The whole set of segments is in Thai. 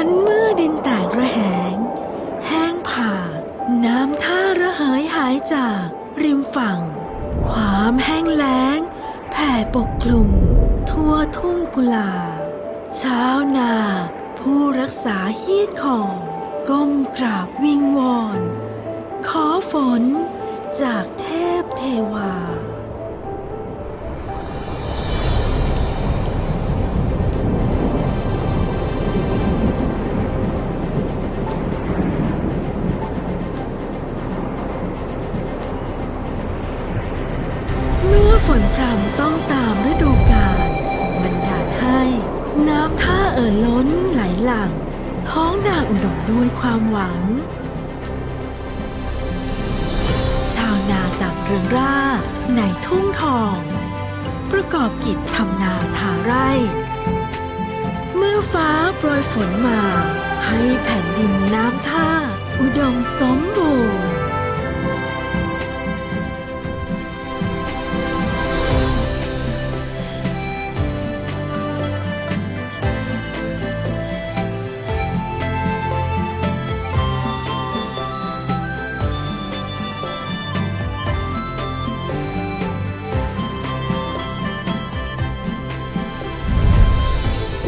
ันเมื่อดินแตกระแหง แห้งผากน้ำท่าระเหยหายจากริมฝั่ง ความแห้งแล้ง แผ่ปกคลุม ทั่วทุ่งกุลาชาวนา ผู้รักษาฮีดของ ก้มกราบวิงวอน ขอฝนจาก ฝนพรำต้องตามฤดูกาลมันดาลให้ น้ำท่าเอ่อล้นไหลหลั่ง ท้องนาอุดมด้วยความหวัง ชาวนาต่างเริงร่าในทุ่งทอง ประกอบกิจทำนาทาไร่ เมื่อฟ้าโปรยฝนมา ให้แผ่นดินน้ำท่า อุดมสมบูรณ์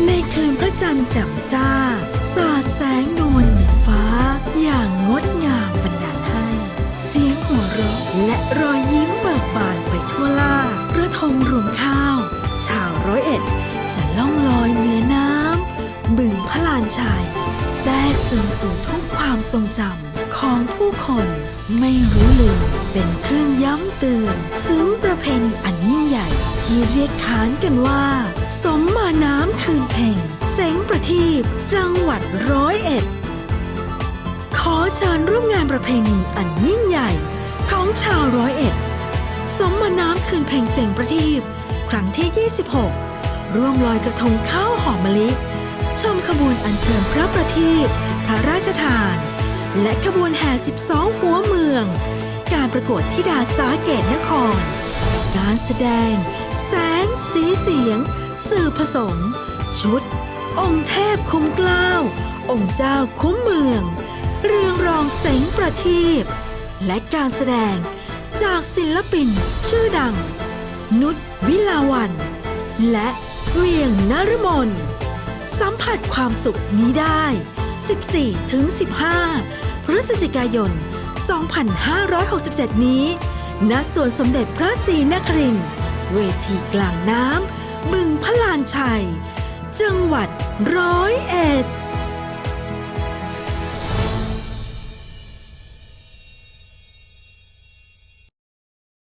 ในคืนพระจันทร์แจ่มจ้า สาดแสงนวลเหนือฟ้า อย่างงดงามบรรดาลให้ เสียงหัวเราะและรอยยิ้มเบิกบานไปทั่วล่ากระทงรวงข้าว ชาวร้อยเอ็ด จะล่องลอยเหนือน้ำบึงพระลานชัย แทรกซึมสู่ทุกความทรงจำของผู้คนไม่รู้ลืมเป็นเครื่องย้ำเตือน ถึงประเพณีอันยิ่งใหญ่ ที่เรียกขานกันว่า 20 จังหวัดร้อยเอ็ด ขอเชิญร่วมงานประเพณีอันยิ่งใหญ่ ของชาวร้อยเอ็ด สมมาน้ำคืนเพลงเสียงประทีปครั้งที่ 26 ร่วมลอยกระทงข้าวหอมมะลิ ชมขบวนอันเชิญพระประทีปพระราชทาน และขบวนแห่ 12 หัวเมือง การประกวดที่ดาสาเกตนคร การแสดง แสงสีเสียง สื่อผสม ชุด องค์เทพคุ้มกล้าว องค์เจ้าคุ้มเมือง เรืองรองเสงประทีปและการแสดงจากศิลปินชื่อดัง นุชวิลาวัน และเวียงนรมน สัมผัสความสุขนี้ได้ 14ถึง15 พฤศจิกายน 2567 นี้ ณ สวนสมเด็จพระศรีนครินทร์เวทีกลางน้ำบึงพลานชัย จังหวัดร้อยเอ็ด